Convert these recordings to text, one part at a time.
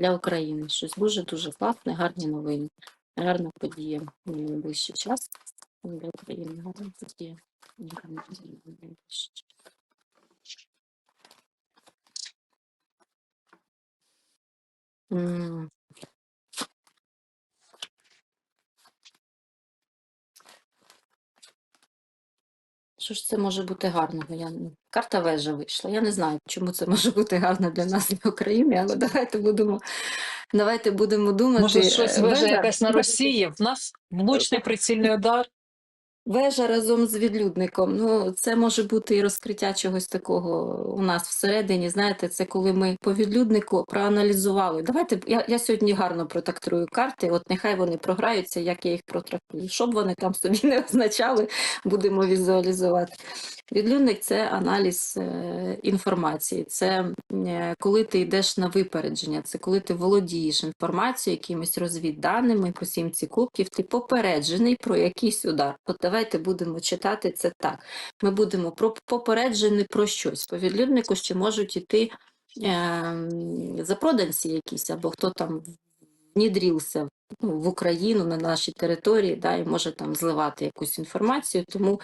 для України. Щось дуже-дуже класне, гарні новини. Гарна подія в найближчий час. Для України гарна подія. Гарна подія в найближчий час. М. Що ж це може бути гарного? Я... Карта вежа вийшла. Я не знаю, чому це може бути гарно для нас для України, але давайте будемо, давайте будемо думати. Може, щось Е, вежа- якась на Росії. В нас влучний прицільний удар. Вежа разом з відлюдником. Ну, це може бути і розкриття чогось такого у нас всередині. Знаєте, це коли ми по відлюднику проаналізували. Давайте я, я сьогодні гарно протактрую карти. От нехай вони програються, як я їх протрактую. Щоб вони там собі не означали, будемо візуалізувати. Відлюдник це аналіз е, інформації. Це е, коли ти йдеш на випередження, це коли ти володієш інформацією, якимись розвідданими по сімці кубків, ти попереджений про якийсь удар. От давайте будемо читати це так. Ми будемо попереджені про щось. По відлюднику ще можуть іти е, запроданці якісь, або хто там внідрівся ну, в Україну на нашій території, да, і може там зливати якусь інформацію. Тому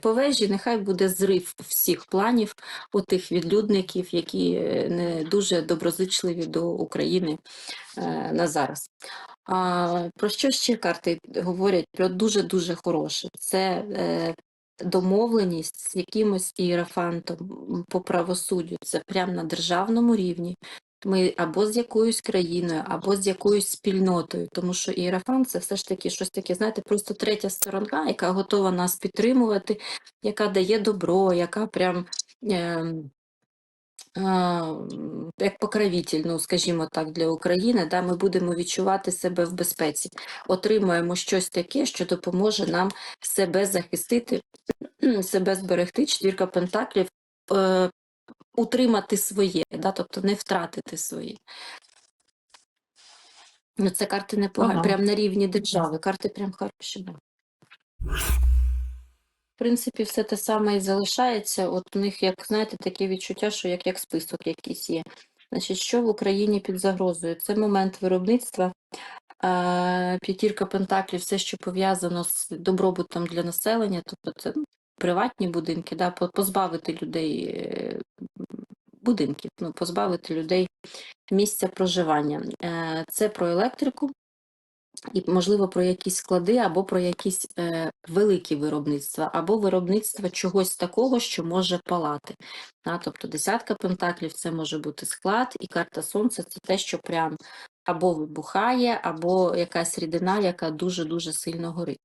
по вежі нехай буде зрив всіх планів у тих відлюдників, які е, не дуже доброзичливі до України е, на зараз. А, про що ще карти говорять? Про дуже-дуже хороше. Це е, домовленість з якимось ієрофантом по правосуддю. Це прямо на державному рівні. Ми або з якоюсь країною, або з якоюсь спільнотою, тому що ієрофант це все ж таки щось таке, знаєте, просто третя сторона, яка готова нас підтримувати, яка дає добро, яка прям. а, як покровитель, ну скажімо так, для України, да, ми будемо відчувати себе в безпеці, отримуємо щось таке, що допоможе нам себе захистити, себе зберегти. Четвірка пентаклів, е, утримати своє, да, тобто не втратити своє. Ну, це карти непогані, Ага. прям на рівні держави. Карти прям хороші. В принципі, все те саме і залишається. От у них, як знаєте, таке відчуття, що як, як список якийсь є. Значить, що в Україні під загрозою? Це момент виробництва. П'ятірка Пентаклів, все, що пов'язано з добробутом для населення, тобто це приватні будинки, да, позбавити людей е, будинків, ну, позбавити людей місця проживання. Е, Це про електрику, і, можливо, про якісь склади, або про якісь е, великі виробництва, або виробництво чогось такого, що може палати. Тобто десятка пентаклів це може бути склад, і карта сонця це те, що прям або вибухає, або якась рідина, яка дуже-дуже сильно горить.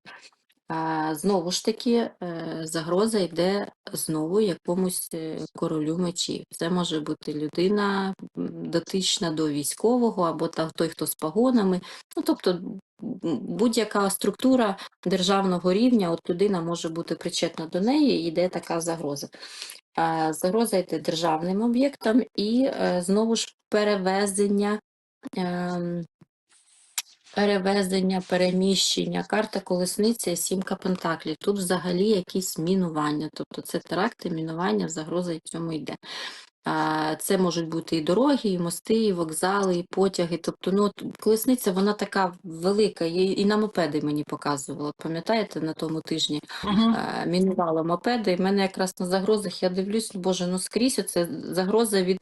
А, знову ж таки, е, загроза йде знову якомусь е, королю мечів. Це може бути людина дотична до військового, або той, хто з погонами. Ну, тобто будь-яка структура державного рівня, от людина може бути причетна до неї, і йде така загроза. Загроза йде державним об'єктам і е, знову ж перевезення. Перевезення, переміщення, карта колесниці, сімка пентаклів. Тут взагалі якісь мінування, тобто це теракти, мінування, загроза і цьому йде. Це можуть бути і дороги, і мости, і вокзали, і потяги. Тобто, ну, колесниця вона така велика, і, на мопеди мені показувала. Пам'ятаєте, на тому тижні е, мінувала мопеди, і в мене якраз на загрозах я дивлюсь, боже, ну скрізь оце загроза від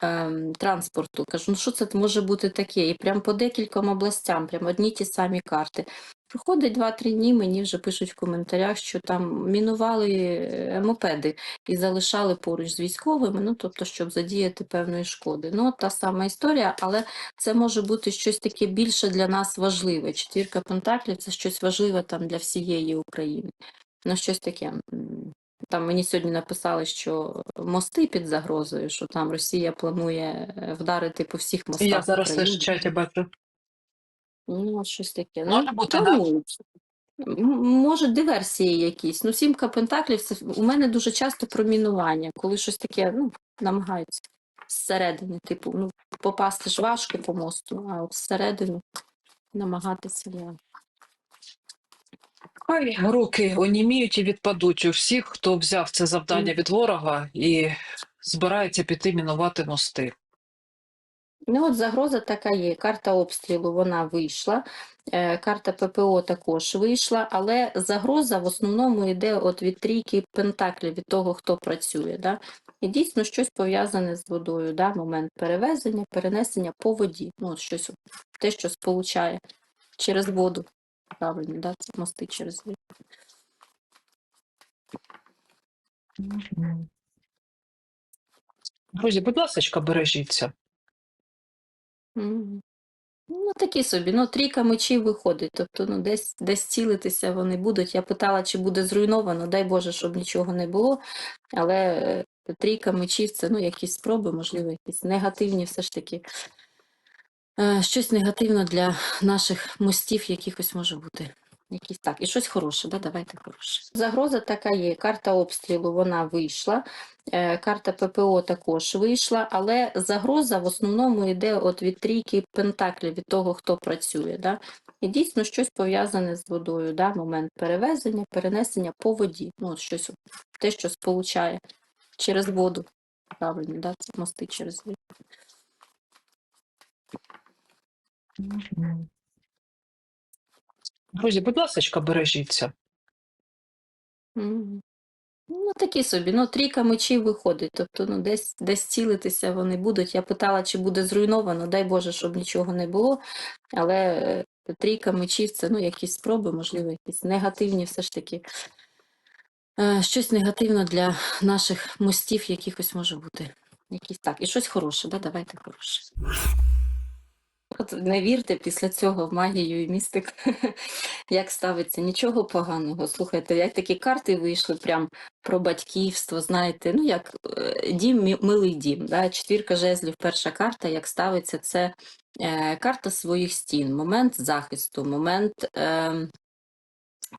ем, транспорту. Кажу, ну що це може бути таке? І прям по декільком областям, прям одні ті самі карти. Проходить 2-3 дні, мені вже пишуть в коментарях, що там мінували е, мопеди і залишали поруч з військовими, ну тобто, щоб задіяти певної шкоди. Ну, та сама історія, але це може бути щось таке більше для нас важливе. Четвірка пентаклів це щось важливе там для всієї України. Ну, щось таке. Там мені сьогодні написали, що мости під загрозою, що там Росія планує е, вдарити по всіх мостах. Я зараз теж в чаті бачу. Ну, щось таке. Може ну, бути, да? планують. М- Може, диверсії якісь. Ну, сімка пентаклів це у мене дуже часто про мінування, коли щось таке ну, намагаються зсередини, типу, ну, попасти ж важко по мосту, а от зсередину намагатися. Да. Хай руки оніміють і відпадуть у всіх, хто взяв це завдання від ворога і збирається піти мінувати мости. Ну, от загроза така є. Карта обстрілу вона вийшла, е, карта ППО також вийшла, але загроза в основному йде от від трійки пентаклів, від того, хто працює. Да? І дійсно щось пов'язане з водою, да? момент перевезення, перенесення по воді. Ну, от щось, те, що сполучає через воду. Правильно, да? це мости через воду. Друзі, будь ласка, бережіться. Ну, такі собі. Ну, трійка мечів виходить. Тобто, ну, десь, десь цілитися вони будуть. Я питала, чи буде зруйновано. Дай Боже, щоб нічого не було. Але е, трійка мечів це ну, якісь спроби, можливо, якісь негативні все ж таки. Е, Щось негативно для наших мостів якихось може бути. Якісь так, і щось хороше, да? давайте хороше. Загроза така є. Карта обстрілу вона вийшла, е, карта ППО також вийшла, але загроза в основному йде от від трійки пентаклів, від того, хто працює. Да? І дійсно щось пов'язане з водою, да? момент перевезення, перенесення по воді. Ну, щось, те, що сполучає через воду. Правильно, да? це мости через воду. Друзі, будь ласка, бережіться. Ну, такі собі. Ну, трійка мечів виходить. Тобто, ну, десь, десь цілитися вони будуть. Я питала, чи буде зруйновано. Дай Боже, щоб нічого не було. Але е, трійка мечів це ну, якісь спроби, можливо, якісь негативні все ж таки. Е, Щось негативно для наших мостів якихось може бути. Якісь так. І щось хороше, да? давайте хороше. Не вірте після цього в магію і містик, як ставиться нічого поганого. Слухайте, як такі карти вийшли прям про батьківство, знаєте, ну як е, дім, милий дім. Да? Четвірка жезлів, перша карта, як ставиться, це е, карта своїх стін, момент захисту, момент. Е,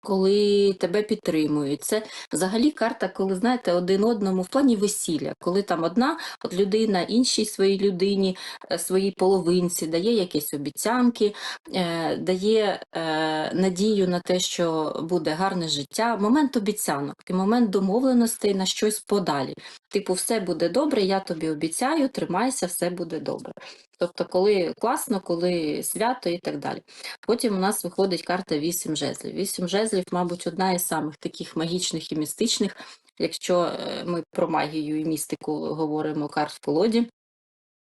коли тебе підтримують, це взагалі карта, коли знаєте, один одному в плані весілля, коли там одна от людина іншій своїй людині, е, своїй половинці дає якісь обіцянки, е, дає е, надію на те, що буде гарне життя. Момент обіцянок і момент домовленостей на щось подалі. Типу, все буде добре, я тобі обіцяю, тримайся, все буде добре. Тобто, коли класно, коли свято і так далі. Потім у нас виходить карта вісім жезлів. Вісім жезлів, мабуть, одна із самих таких магічних і містичних, якщо е, ми про магію і містику говоримо карт в колоді.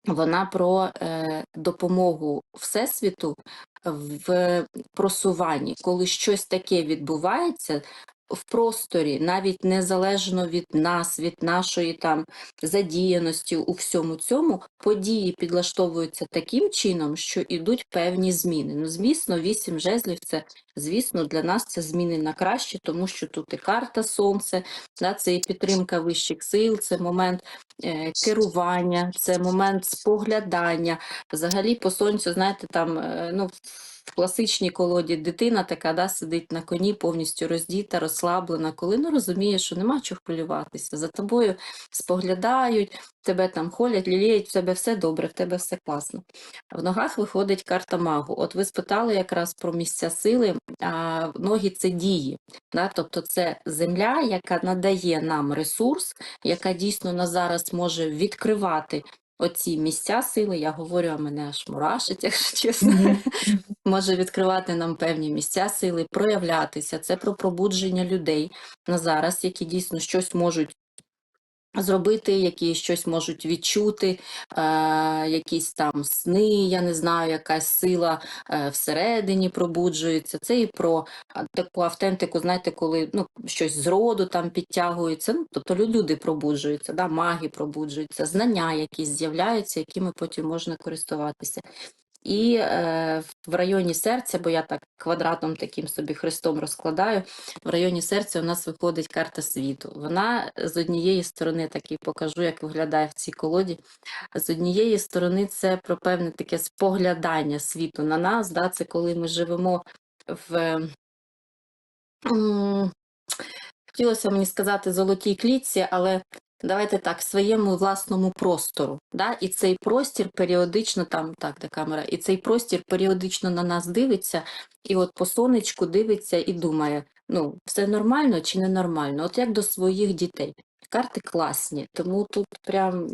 Вона про е, допомогу Всесвіту в просуванні, коли щось таке відбувається в просторі, навіть незалежно від нас, від нашої там задіяності у всьому цьому, події підлаштовуються таким чином, що йдуть певні зміни. Ну, звісно, вісім жезлів це, звісно, для нас це зміни на краще, тому що тут і карта сонце, да, це і підтримка вищих сил, це момент е, керування, це момент споглядання. Взагалі, по сонцю, знаєте, там е, ну, в класичній колоді дитина така да, сидить на коні, повністю роздіта, розслаблена, коли ну, розуміє, що нема чого хвилюватися. За тобою споглядають, тебе там холять, ліліють, в тебе все добре, в тебе все класно. В ногах виходить карта магу. От ви спитали якраз про місця сили, а ноги це дії. Да? Тобто це земля, яка надає нам ресурс, яка дійсно на зараз може відкривати оці місця сили. Я говорю, а мене аж мурашить, якщо чесно. Може відкривати нам певні місця сили, проявлятися. Це про пробудження людей на зараз, які дійсно щось можуть. Зробити, які щось можуть відчути, е, якісь там сни, я не знаю, якась сила е, всередині пробуджується. Це і про таку автентику, знаєте, коли ну, щось з роду там підтягується. Ну, тобто лю- люди пробуджуються, да, маги пробуджуються, знання якісь з'являються, якими потім можна користуватися. І е, в районі серця, бо я так квадратом таким собі хрестом розкладаю, в районі серця у нас виходить карта світу. Вона з однієї сторони, так і покажу, як виглядає в цій колоді. З однієї сторони, це про певне таке споглядання світу на нас. Да? Це коли ми живемо в. Хотілося мені сказати золотій клітці, але давайте так, своєму власному простору. Да? І цей простір періодично там, так, де камера, і цей простір періодично на нас дивиться, і от по сонечку дивиться і думає: ну, все нормально чи ненормально? От як до своїх дітей. Карти класні, тому тут прям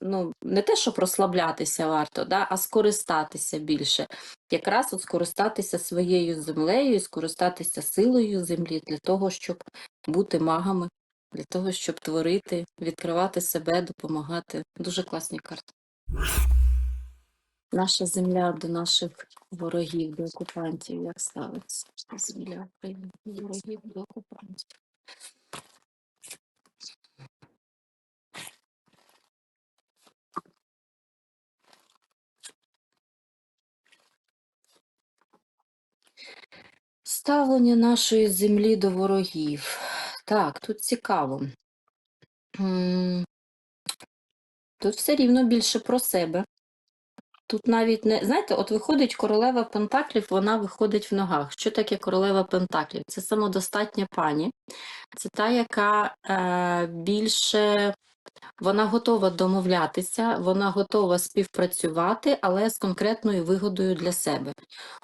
ну, не те, щоб розслаблятися варто, да, а скористатися більше. Якраз от скористатися своєю землею, скористатися силою землі для того, щоб бути магами, для того, щоб творити, відкривати себе, допомагати. Дуже класні карти. Наша земля до наших ворогів, до окупантів, як ставиться? Земля ворогів, до окупантів. Ставлення нашої землі до ворогів. Так, тут цікаво. Тут все рівно більше про себе. Тут навіть не. Знаєте, от виходить королева Пентаклів, вона виходить в ногах. Що таке королева Пентаклів? Це самодостатня пані. Це та, яка е, більше вона готова домовлятися, вона готова співпрацювати, але з конкретною вигодою для себе.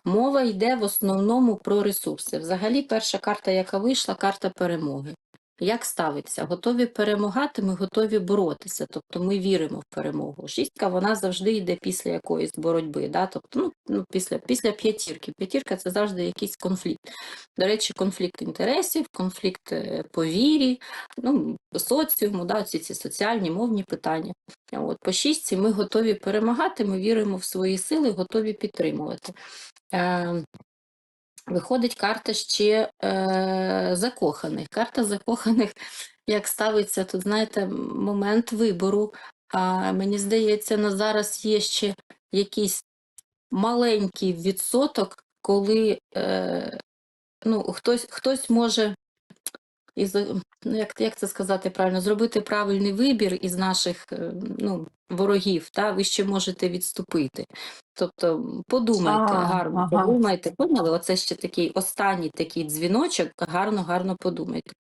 Мова йде в основному про ресурси. Взагалі, перша карта, яка вийшла, карта перемоги. Як ставиться? Готові перемагати, ми готові боротися. Тобто ми віримо в перемогу. Шістка вона завжди йде після якоїсь боротьби. Да? Тобто, ну, ну, після, після п'ятірки. П'ятірка це завжди якийсь конфлікт. До речі, конфлікт інтересів, конфлікт е, по вірі, ну, соціуму, да, ці, ці соціальні, мовні питання. От, по шістці ми готові перемагати, ми віримо в свої сили, готові підтримувати. Е, Виходить карта ще е, закоханих. Карта закоханих, як ставиться тут, знаєте, момент вибору. А, мені здається, на зараз є ще якийсь маленький відсоток, коли е, ну, хтось, хтось може із, ну, як, як це сказати правильно, зробити правильний вибір із наших е, ну, ворогів, та ви ще можете відступити. Тобто подумайте, А, гарно ага. подумайте, поняли? Оце ще такий останній такий дзвіночок, гарно, гарно подумайте.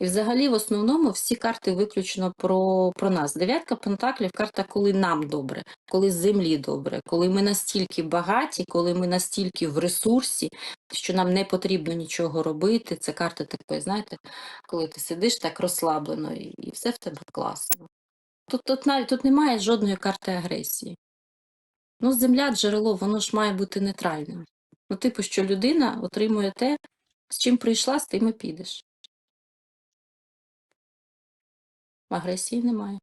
І взагалі, в основному, всі карти виключно про, про нас. Дев'ятка пентаклів карта, коли нам добре, коли землі добре, коли ми настільки багаті, коли ми настільки в ресурсі, що нам не потрібно нічого робити. Це карта такої, знаєте, коли ти сидиш так розслаблено і, і все в тебе класно. Тут, тут навіть тут немає жодної карти агресії. Ну, земля, джерело, воно ж має бути нейтральним. Ну, типу, що людина отримує те, з чим прийшла, з тим і підеш. Агресії немає.